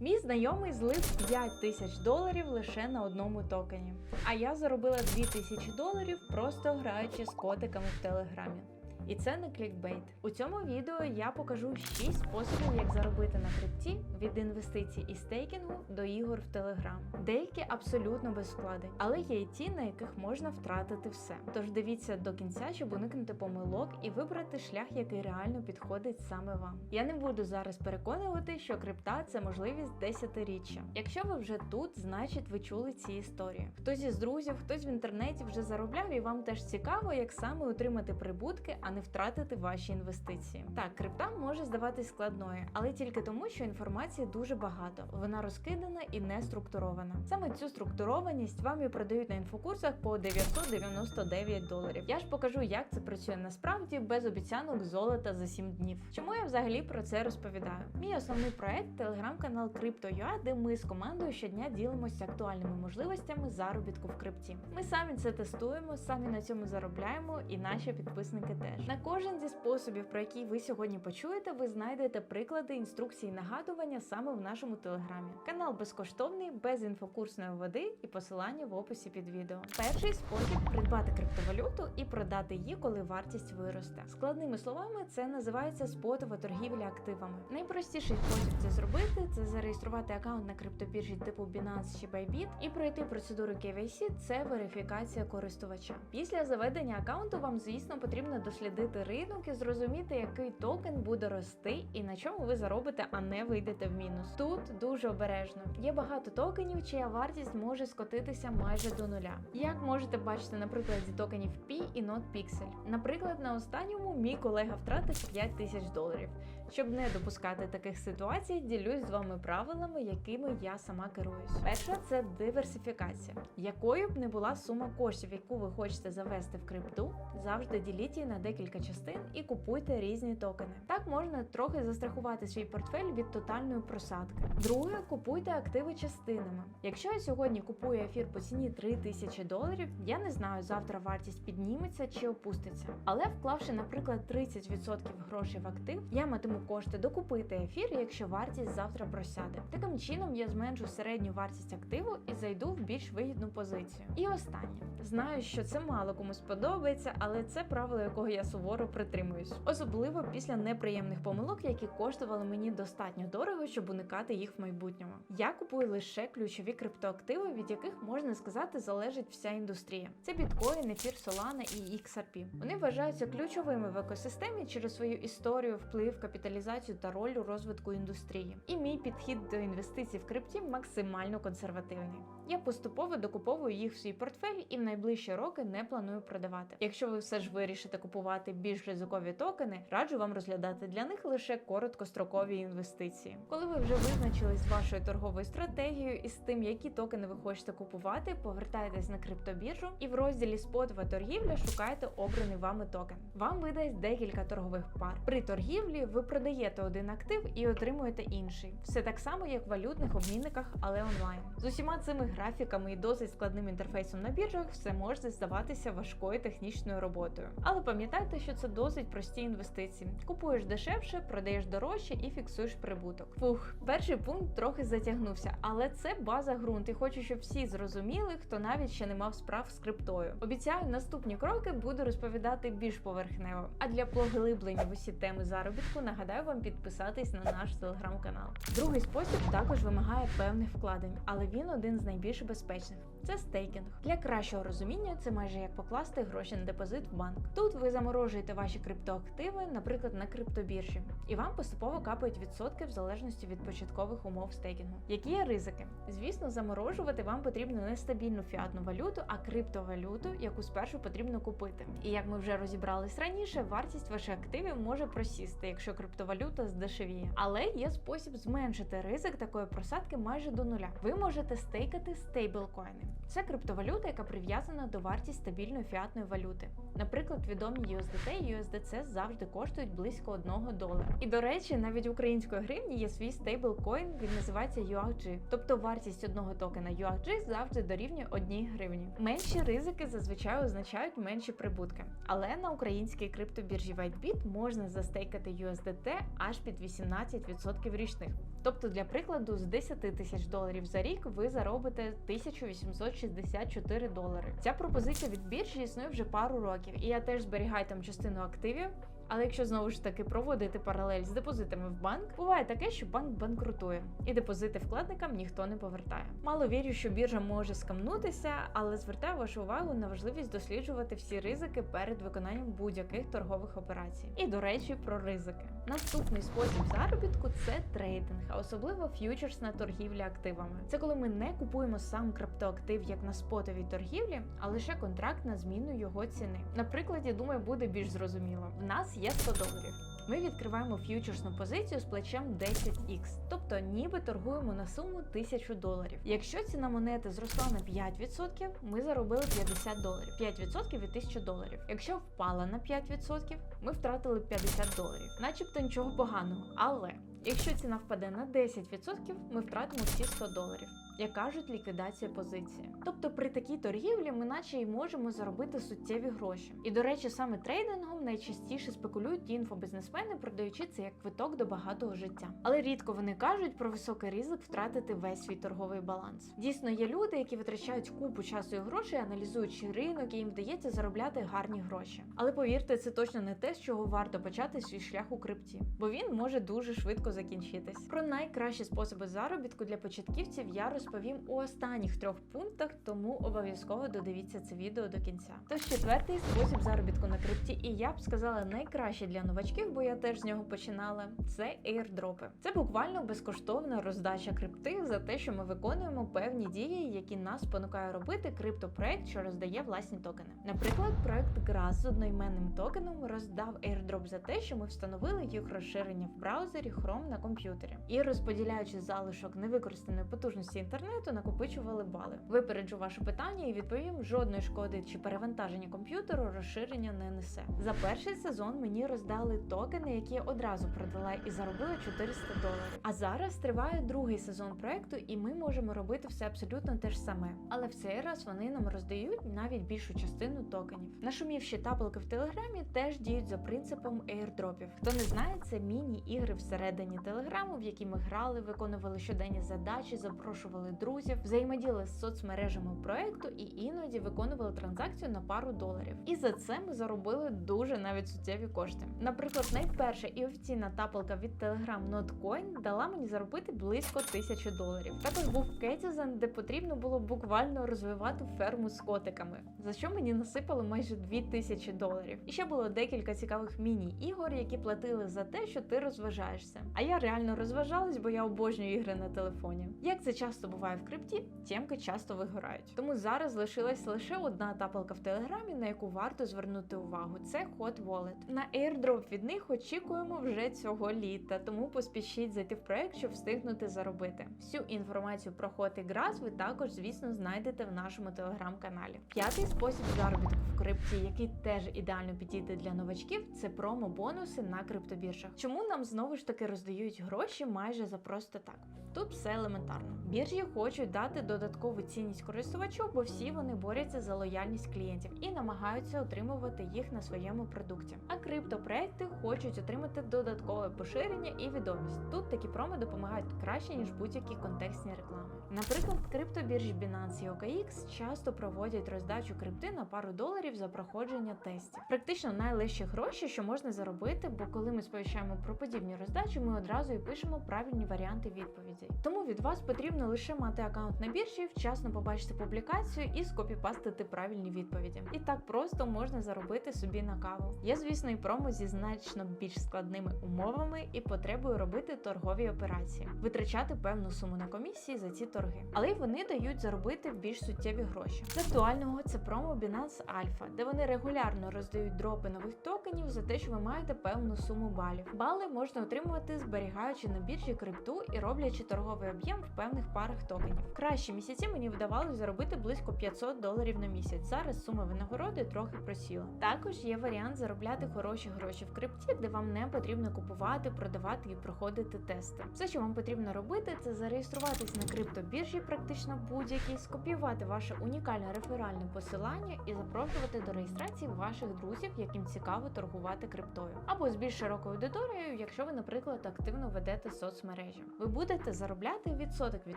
Мій знайомий злив 5 тисяч доларів лише на одному токені. А я заробила 2 тисячі доларів просто граючи з котиками в телеграмі. І це не клікбейт. У цьому відео я покажу 6 способів, як заробити на крипті від інвестицій і стейкінгу до ігор в Телеграм. Деякі абсолютно без вкладень, але є і ті, на яких можна втратити все. Тож дивіться до кінця, щоб уникнути помилок і вибрати шлях, який реально підходить саме вам. Я не буду зараз переконувати, що крипта це можливість десятиріччя. Якщо ви вже тут, значить ви чули ці історії. Хтось із друзів, хтось в інтернеті вже заробляв, і вам теж цікаво, як саме отримати прибутки, а не втратити ваші інвестиції. Так, крипта може здаватись складною, але тільки тому, що інформації дуже багато. Вона розкидана і не структурована. Саме цю структурованість вам і продають на інфокурсах по 999 доларів. Я ж покажу, як це працює насправді без обіцянок золота за 7 днів. Чому я взагалі про це розповідаю? Мій основний проект телеграм-канал Crypto.ua, де ми з командою щодня ділимося актуальними можливостями заробітку в крипті. Ми самі це тестуємо, самі на цьому заробляємо, і наші підписники теж. На кожен зі способів, про який ви сьогодні почуєте, ви знайдете приклади, інструкції, нагадування саме в нашому телеграмі. Канал безкоштовний, без інфокурсної води і посилання в описі під відео. Перший спосіб придбати криптовалюту і продати її, коли вартість виросте. Складними словами, це називається спотова торгівля активами. Найпростіший спосіб це зробити це зареєструвати аккаунт на криптобіржі типу Binance чи Bybit і пройти процедуру KYC – це верифікація користувача. Після заведення аккаунту вам, звісно, потрібно дослідити ринок і зрозуміти, який токен буде рости і на чому ви заробите, а не вийдете в мінус. Тут дуже обережно. Є багато токенів, чия вартість може скотитися майже до нуля. Як можете бачити на прикладі токенів Pi і NotPixel. Наприклад, на останньому мій колега втратив 5 тисяч доларів. Щоб не допускати таких ситуацій, ділюсь з вами правилами, якими я сама керуюсь. Перша це диверсифікація. Якою б не була сума коштів, яку ви хочете завести в крипту, завжди діліть її на декілька частин і купуйте різні токени. Так можна трохи застрахувати свій портфель від тотальної просадки. Друге, купуйте активи частинами. Якщо я сьогодні купую ефір по ціні 3000 доларів, я не знаю, завтра вартість підніметься чи опуститься. Але вклавши, наприклад, 30% грошей в актив, я матиму кошти докупити ефір, якщо вартість завтра просяде. Таким чином я зменшу середню вартість активу і зайду в більш вигідну позицію. І останнє знаю, що це мало кому сподобається, але це правило, якого я суворо притримуюсь, особливо після неприємних помилок, які коштували мені достатньо дорого, щоб уникати їх в майбутньому. Я купую лише ключові криптоактиви, від яких можна сказати залежить вся індустрія. Це біткоін, ефір, Solana і XRP. Вони вважаються ключовими в екосистемі через свою історію, вплив, капіталізацію та роль у розвитку індустрії. І мій підхід до інвестицій в крипті максимально консервативний. Я поступово докуповую їх в свій портфель і в найближчі роки не планую продавати. Якщо ви все ж вирішите купувати більш ризикові токени, раджу вам розглядати для них лише короткострокові інвестиції. Коли ви вже визначились з вашою торговою стратегією і з тим, які токени ви хочете купувати, повертайтесь на криптобіржу і в розділі спотова торгівля шукайте обраний вами токен. Вам видасть декілька торгових пар. При торгівлі ви продаєте один актив і отримуєте інший. Все так само, як в валютних обмінниках, але онлайн. З усіма цими графіками і досить складним інтерфейсом на біржах все може здаватися важкою технічною роботою. Але пам'ятайте, що це досить прості інвестиції. Купуєш дешевше, продаєш дорожче і фіксуєш прибуток. Фух, перший пункт трохи затягнувся, але це база ґрунт. І хочу, щоб всі зрозуміли, хто навіть ще не мав справ з криптою. Обіцяю, наступні кроки буду розповідати більш поверхнево. А для поглиблення в усі теми заробітку нагадаю вам підписатись на наш телеграм-канал. Другий спосіб також вимагає певних вкладень, але він один з найбільш безпечних. Це стейкінг. Для кращого розуміння це майже як покласти гроші на депозит в банк. Тут ви заморожуєте ваші криптоактиви, наприклад, на криптобіржі, і вам поступово капають відсотки в залежності від початкових умов стейкінгу. Які є ризики? Звісно, заморожувати вам потрібно не стабільну фіатну валюту, а криптовалюту, яку спершу потрібно купити. І як ми вже розібрались раніше, вартість ваших активів може просісти, якщо криптовалюта здешевіє. Але є спосіб зменшити ризик такої просадки майже до нуля. Ви можете стейкати стейблкоїни. Це криптовалюта, яка прив'язана до вартість стабільної фіатної валюти. Наприклад, відомі USDT і USDC завжди коштують близько 1 долара. І до речі, навіть в української гривні є свій стейблкоін, він називається UAG. Тобто вартість одного токена UAG завжди дорівнює 1 гривні. Менші ризики зазвичай означають менші прибутки. Але на українській криптобіржі WhiteBit можна застейкати USDT аж під 18% річних. Тобто, для прикладу, з 10 тисяч доларів за рік ви заробите 1864 долари. Ця пропозиція від біржі існує вже пару років, і я теж зберігаю там частину активів. Але якщо знову ж таки проводити паралель з депозитами в банк, буває таке, що банк банкрутує, і депозити вкладникам ніхто не повертає. Мало вірю, що біржа може скамнутися, але звертаю вашу увагу на важливість досліджувати всі ризики перед виконанням будь-яких торгових операцій. І до речі, про ризики. Наступний спосіб заробітку це трейдинг, а особливо ф'ючерсна торгівля активами. Це коли ми не купуємо сам криптоактив як на спотовій торгівлі, а лише контракт на зміну його ціни. На прикладі, думаю, буде більш зрозуміло. В нас є 100 доларів. Ми відкриваємо ф'ючерсну позицію з плечем 10x, тобто ніби торгуємо на суму 1000 доларів. Якщо ціна монети зросла на 5%, ми заробили 50 доларів. 5% від 1000 доларів. Якщо впала на 5%, ми втратили 50 доларів. Начебто нічого поганого, але якщо ціна впаде на 10%, ми втратимо всі 100 доларів. Як кажуть, ліквідація позиції. Тобто при такій торгівлі ми наче й можемо заробити суттєві гроші. І до речі, саме трейдингом найчастіше спекулюють інфобізнесмени, продаючи це як квиток до багатого життя. Але рідко вони кажуть про високий ризик втратити весь свій торговий баланс. Дійсно, є люди, які витрачають купу часу і грошей, аналізуючи ринок, і їм вдається заробляти гарні гроші. Але повірте, це точно не те, з чого варто почати свій шлях у крипті, бо він може дуже швидко закінчитись. Про найкращі способи заробітку для початківців я розповім у останніх трьох пунктах, тому обов'язково додивіться це відео до кінця. Тож четвертий спосіб заробітку на крипті, і я б сказала найкращий для новачків, бо я теж з нього починала. Це airdropи. Це буквально безкоштовна роздача крипти за те, що ми виконуємо певні дії, які нас спонукає робити криптопроект, що роздає власні токени. Наприклад, проект Grass з одноіменним токеном роздав airdrop за те, що ми встановили їх розширення в браузері Chrome на комп'ютері і розподіляючи залишок невикористаної потужності інтернету, накопичували бали. Випереджу ваше питання і відповім: жодної шкоди чи перевантаження комп'ютеру розширення не несе. За перший сезон мені роздали токени, які я одразу продала і заробила 400 доларів. А зараз триває другий сезон проекту, і ми можемо робити все абсолютно те ж саме. Але в цей раз вони нам роздають навіть більшу частину токенів. Нашумівші тапалки в телеграмі теж діють за принципом airdropів. Хто не знає, це міні-ігри всередині телеграму, в які ми грали, виконували щоденні задачі, запрошували друзів, взаємодіяли з соцмережами проекту і іноді виконували транзакцію на пару доларів. І за це ми заробили дуже навіть суттєві кошти. Наприклад, найперша і офіційна тапалка від Telegram Notcoin дала мені заробити близько тисячі доларів. Також був Кетізен, де потрібно було буквально розвивати ферму з котиками, за що мені насипало майже 2000 доларів. І ще було декілька цікавих міні-ігор, які платили за те, що ти розважаєшся. А я реально розважалась, бо я обожнюю ігри на телефоні. Як це часто буває в крипті, тємки часто вигорають. Тому зараз лишилась лише одна тапалка в телеграмі, на яку варто звернути увагу. Це Hot Wallet. На airdrop від них очікуємо вже цього літа, тому поспішіть зайти в проект, щоб встигнути заробити. Всю інформацію про Hot і Grass ви також, звісно, знайдете в нашому телеграм-каналі. П'ятий спосіб заробітку в крипті, який теж ідеально підійде для новачків, це промо-бонуси на криптобіржах. Чому нам знову ж таки роздають гроші майже за просто так? Тут все елементарно. Біржі хочуть дати додаткову цінність користувачу, бо всі вони борються за лояльність клієнтів і намагаються отримувати їх на своєму продукті. А криптопроекти хочуть отримати додаткове поширення і відомість. Тут такі промо допомагають краще ніж будь-які контекстні реклами. Наприклад, криптобіржі Binance і OKX часто проводять роздачу крипти на пару доларів за проходження тестів. Практично найлегші гроші, що можна заробити, бо коли ми сповіщаємо про подібні роздачі, ми одразу і пишемо правильні варіанти відповідей. Тому від вас потрібно лише мати аккаунт на біржі, вчасно побачити публікацію і скопіпастити правильні відповіді. І так просто можна заробити собі на каву. Є, звісно, і промо зі значно більш складними умовами і потребою робити торгові операції, витрачати певну суму на комісії за ці торги. Але й вони дають заробити більш суттєві гроші. З актуального це промо Binance Alpha, де вони регулярно роздають дропи нових токенів за те, що ви маєте певну суму балів. Бали можна отримувати зберігаючи на біржі крипту і роблячи торговий об'єм в певних парах токенів. Кращі місяці мені вдавалося заробити близько 500 доларів на місяць. Зараз сума винагороди трохи просіла. Також є варіант заробляти хороші гроші в крипті, де вам не потрібно купувати, продавати і проходити тести. Все, що вам потрібно робити, це зареєструватись на криптобіржі, практично будь-якій, скопіювати ваше унікальне реферальне посилання і запрошувати до реєстрації ваших друзів, яким цікаво торгувати криптою, або з більш широкою аудиторією, якщо ви, наприклад, активно ведете соцмережі. Ви будете заробляти відсоток від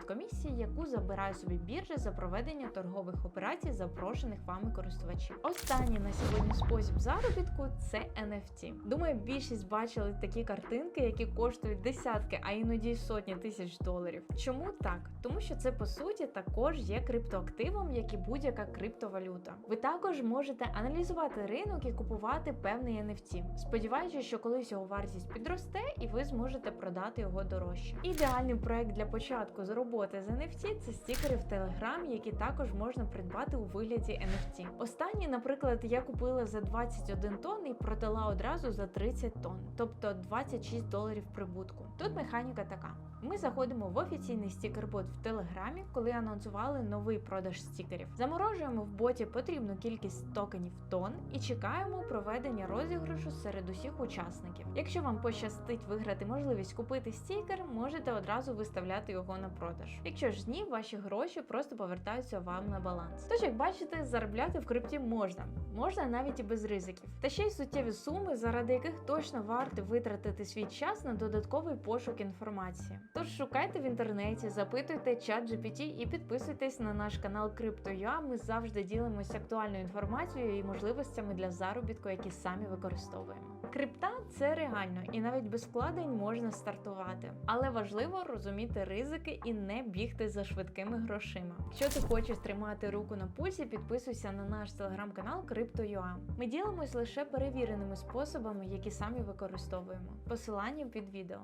комісії, яку забирає собі біржа за проведення торгових операцій запрошених вами користувачів. Останній на сьогодні спосіб заробітку це NFT. Думаю, більшість бачили такі картинки, які коштують десятки, а іноді сотні тисяч доларів. Чому так? Тому що це по суті також є криптоактивом, як і будь-яка криптовалюта. Ви також можете аналізувати ринок і купувати певний NFT, сподіваючись, що колись його вартість підросте і ви зможете продати його дорожче. Ідеальний проект для початку з роботи з NFT це стікери в Telegram, які також можна придбати у вигляді NFT. Останні, наприклад, я купила за 21 тонн і продала одразу за 30 тонн, тобто 26 доларів прибутку. Тут механіка така: ми заходимо в офіційний стікербот в Телеграмі, коли анонсували новий продаж стікерів. Заморожуємо в боті потрібну кількість токенів тонн і чекаємо проведення розіграшу серед усіх учасників. Якщо вам пощастить виграти можливість купити стікер, можете одразу виставляти його на продаж. Якщо ж ні, ваші гроші просто повертаються вам на баланс. Тож, як бачите, заробляти в крипті можна, можна навіть і без ризиків. Та ще й суттєві суми, заради яких точно варто витратити свій час на додатковий пошук інформації. Тож шукайте в інтернеті, запитуйте чат GPT і підписуйтесь на наш канал Crypto.ua. Ми завжди ділимося актуальною інформацією і можливостями для заробітку, які самі використовуємо. Крипта це реально, і навіть без вкладень можна стартувати. Але важливо розуміти ризики і не бігти за швидкими грошима. Якщо ти хочеш тримати руку на пульсі, підписуйся на наш телеграм-канал Crypto.ua. Ми ділимось лише перевіреними способами, які самі використовуємо. Посилання під відео.